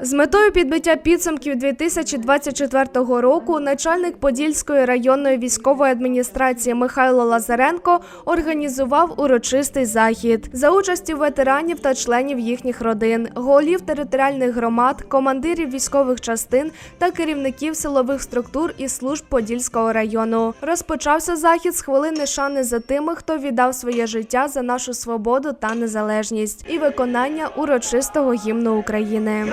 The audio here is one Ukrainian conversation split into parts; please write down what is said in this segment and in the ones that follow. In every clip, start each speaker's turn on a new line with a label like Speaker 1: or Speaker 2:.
Speaker 1: З метою підбиття підсумків 2024 року начальник Подільської районної військової адміністрації Михайло Лазаренко організував урочистий захід за участі ветеранів та членів їхніх родин, голів територіальних громад, командирів військових частин та керівників силових структур і служб Подільського району. Розпочався захід з хвилини шани за тими, хто віддав своє життя за нашу свободу та незалежність і виконання урочистого гімну України.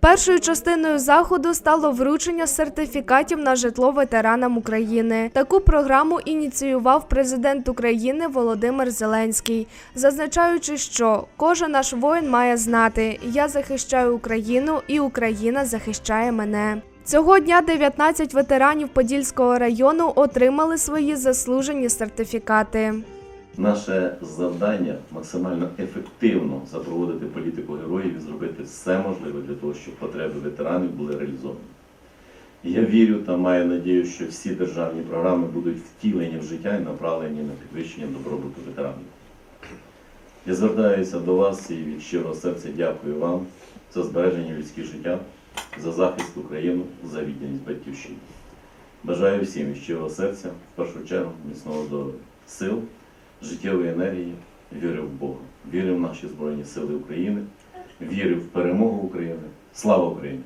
Speaker 1: Першою частиною заходу стало вручення сертифікатів на житло ветеранам України. Таку програму ініціював президент України Володимир Зеленський, зазначаючи, що кожен наш воїн має знати: я захищаю Україну, і Україна захищає мене. Цього дня 19 ветеранів Подільського району отримали свої заслужені сертифікати.
Speaker 2: Наше завдання максимально ефективно запроводити політику героїв і зробити все можливе для того, щоб потреби ветеранів були реалізовані. Я вірю та маю надію, що всі державні програми будуть втілені в життя і направлені на підвищення добробуту ветеранів. Я звертаюся до вас і від щирого серця дякую вам за збереження людських життя, за захист України, за відданість батьківщині. Бажаю всім від щирого серця, в першу чергу, міцного здоров'я, сил, життєвої енергії, віри в Бога, віри в наші Збройні Сили України, віри в перемогу України. Слава Україні!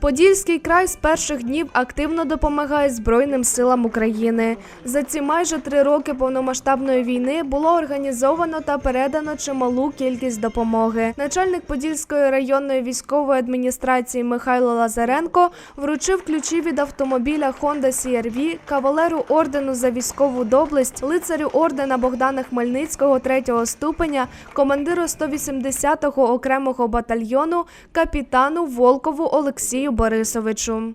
Speaker 1: Подільський край з перших днів активно допомагає Збройним силам України. За ці майже три роки повномасштабної війни було організовано та передано чималу кількість допомоги. Начальник Подільської районної військової адміністрації Михайло Лазаренко вручив ключі від автомобіля Honda CR-V, кавалеру ордену за військову доблесть, лицарю ордена Богдана Хмельницького третього ступеня, командиру 180-го окремого батальйону, капітану Волкову Олексію Борисовичу.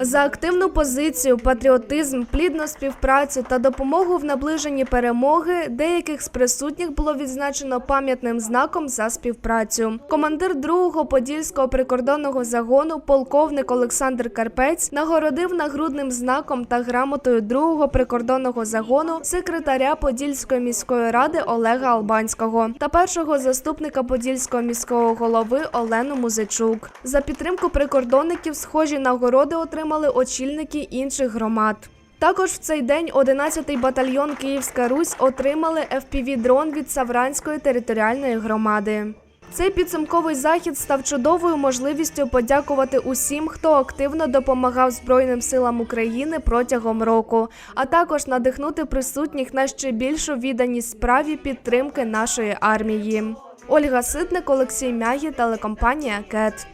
Speaker 1: За активну позицію, патріотизм, плідну співпрацю та допомогу в наближенні перемоги деяких з присутніх було відзначено пам'ятним знаком за співпрацю. Командир 2-го подільського прикордонного загону, полковник Олександр Карпець, нагородив нагрудним знаком та грамотою 2-го прикордонного загону секретаря Подільської міської ради Олега Албанського та першого заступника Подільського міського голови Олену Музичук. За підтримку прикордонників схожі нагороди отримали очільники інших громад. Також в цей день 11-й батальйон Київська Русь отримали FPV-дрон від Савранської територіальної громади. Цей підсумковий захід став чудовою можливістю подякувати усім, хто активно допомагав Збройним силам України протягом року, а також надихнути присутніх на ще більшу відданість справі підтримки нашої армії. Ольга Ситник, Олексій Мягі, телекомпанія КЕТ.